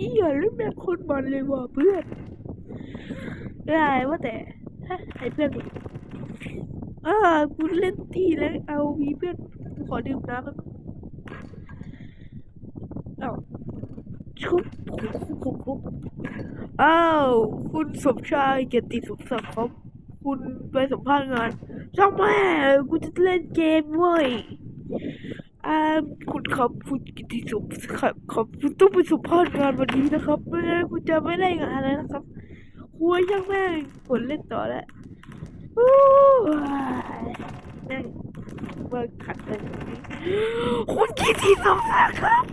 เหี้ยเล่นแบบคนมันเลยว่ะเพื่อนได้ว่าแต่ฮะไอเพื่อนอ่ากูเล่นตีแล้วเอามีเพื่อนกูขอดื่มน้ำมันเอ้าชุบคุบคุบคุบอ้าว คุณสมชายเกียรติสมศักดิ์ครับ คุณไปสัมภาษณ์งานช่างแม่กูจะเล่นเกมเว้ย อ่าคุณครับคุณกิติสุขครับครับคุณต้องไปสัมภาษณ์งานวันนี้นะครับไม่งั้นคุณจะไม่ได้งานแล้วนะครับคุยช่างแม่งผลเล่นต่อแล้วโอ้ยแม่งเบิกขัดเลยคุณกิติสุขครับ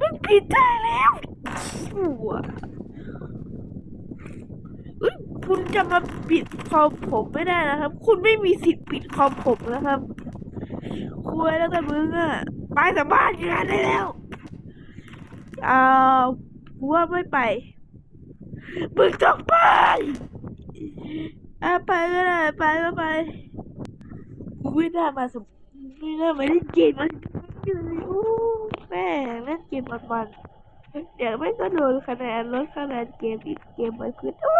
มันผิดได้แล้วชัวคุณจะมาปิดคอมผมไม่ได้นะครับ คุณไม่มีสิทธิ์ปิดคอมผมนะครับ คุยแล้วแต่มึงอะไปสัมภาษณ์งานได้แล้วอ่ากูว่าไม่ไปมึงต้องไปอะไปก็ได้ไปก็ไปกูไม่น่ามาสมไม่น่ามาเล่นเกมมันโอ้แม่เล่นเกมมันๆเดี๋ยวไม่ก็โดนคะแนนลดคะแนนเกมอีกเกมมันขึ้นโอ้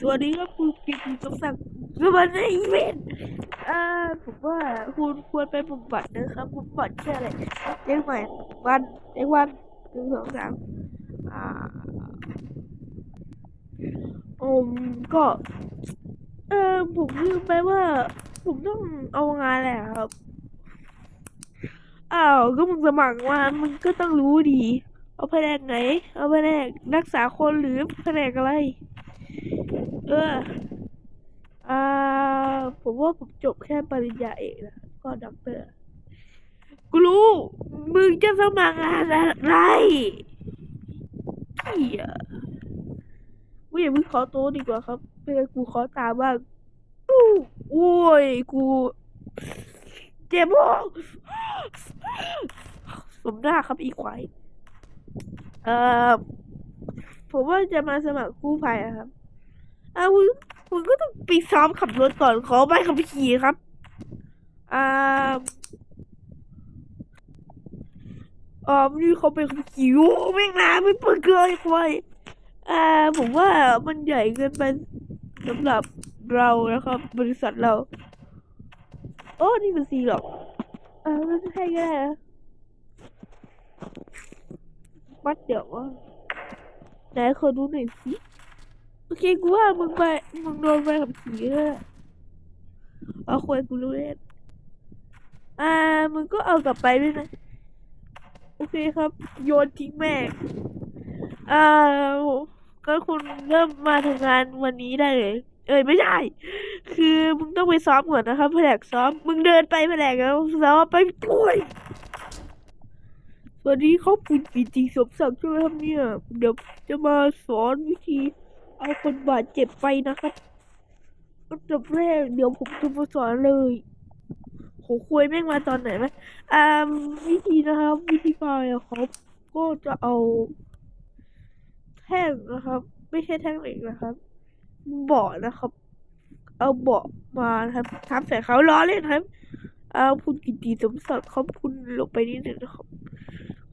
สวัสดีครับคุณกิตติสมศักดิ์สวัสดีอีเวน ต์อ่าผมว่าคุณควรไปบำบัดนะครับบำบัดแค่อะไรเลี้ยงใหม่วันเลี้ยงวันหนึ่งสองสามอ่าอืมก็ เออผมลืมไปว่า ผมต้องเอางานแหละครับอ้าวก็มึงสมัครมามึงก็ต้องรู้ดีเอาแผนกไหน เอาแผนกรักษาคนหรือแผนกอะไร เออ ผมว่าผมจบแค่ปริญญาเอกนะก็ด็อกเตอร์กูรู้มึงจะสมัครงานอะไรเฮียกูอย่าเพิ่งขอโต๊ะดีกว่าครับเพื่อกูขอตามบ้างอู้โอ้ยกูเจ็บมากสมหน้าครับอีควายเอ่อผมว่าจะมาสมัครกู้ภัยอะครับอ้าว คุณก็ต้องไปซ้อมขับรถก่อนขอใบขับขี่ครับ อ่าอ๋อนี่เขาไปขับขี่โอ้แม่งนาไม่เปิดเกยควายอ่าผมว่ามันใหญ่เกินไปสำหรับเรานะครับ บริษัทเรา โอ้ นี่มันซีหรอกอ่าไม่ใช่ก็ได้นะมัดเดี๋ยวว่าไหนขอดูหน่อยสิ อเคกูว่ามึงไปมึงโดนไปขับขี่แล้วแหละเอาควรกูรู้เล่นอ่ามึงก็เอากลับไปด้วยนะ โอเคครับ โยนทิ้งแม่งอ่าก็คุณเริ่มมาทำงานวันนี้ได้เลย เอ้ยไม่ใช่คือมึงต้องไปซ้อมก่อนนะครับแผนกซ้อม มึงเดินไปแผนกแล้วซ้อมไปป่วยสวัสดีเขาคุณปีติสมศักดิ์ใช่ไหมครับเนี่ย เดี๋ยวจะมาสอนวิธี เอาคนบาดเจ็บไปนะครับอันดับแรกเดี๋ยวผมจะมาสอนเลยโหคุยแม่งมาตอนไหนไหมอ่าวิธีนะครับ วิธีการอะครับก็จะเอา แท่งนะครับ ไม่ใช่แท่งเหล็กนะครับเบาะนะครับ เอาเบาะมาครับทับใส่เขาล้อเล่นครับเอาคุณกิตติสมศักดิ์ครับคุณลงไปนิดหนึ่งนะครับ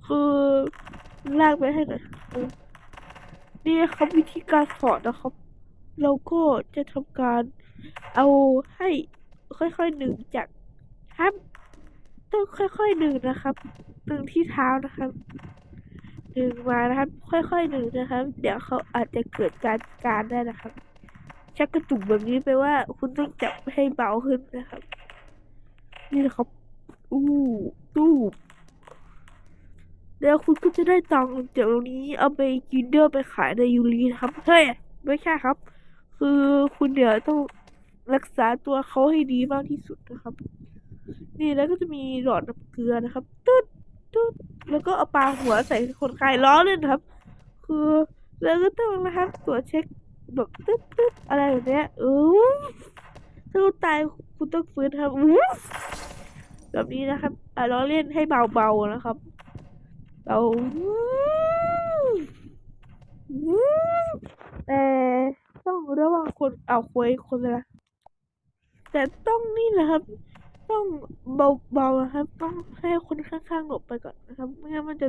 คือลากไปให้หน่อย นี่นะครับวิธีการสอนนะครับ เราก็จะทำการเอาให้ค่อยๆหนึ่งจากครับต้องค่อยๆหนึ่งนะครับหนึ่งที่เท้านะครับหนึ่งมานะครับ ค่อยๆหนึ่งนะครับ เดี๋ยวเขาอาจจะเกิดการการได้นะครับ ชักกระตุกแบบนี้ไปว่า คุณต้องจับให้เบาขึ้นนะครับ นี่นะครับอู้ตู้ แล้วคุณก็จะได้ตังค์จากตรงนี้เอาไปกินเดอร์ไปขายในยูรีนะครับเฮ้ยไม่ใช่ครับ คือคุณเดี๋ยวต้องรักษาตัวเขาให้ดีมากที่สุดนะครับ นี่แล้วก็จะมีหลอดน้ำเกลือนะครับตึ๊ดตึ๊ดแล้วก็เอาปลาหัวใส่คนไข้ล้อเล่นครับ คือแล้วก็ต้องนะครับตรวจเช็คแบบตึ๊ดตึ๊ดอะไรแบบเนี้ยเออถ้าคุณตายคุณต้องฟื้นครับอู้แบบนี้นะครับอะล้อเล่นให้เบาๆนะครับ เราแต่ต้องระวังคนเอาคุยคนละแต่ต้องนี่นะครับ ต้องเบาๆนะครับ ต้องให้คนข้างๆหลบไปก่อนนะครับไม่งั้นมันจะ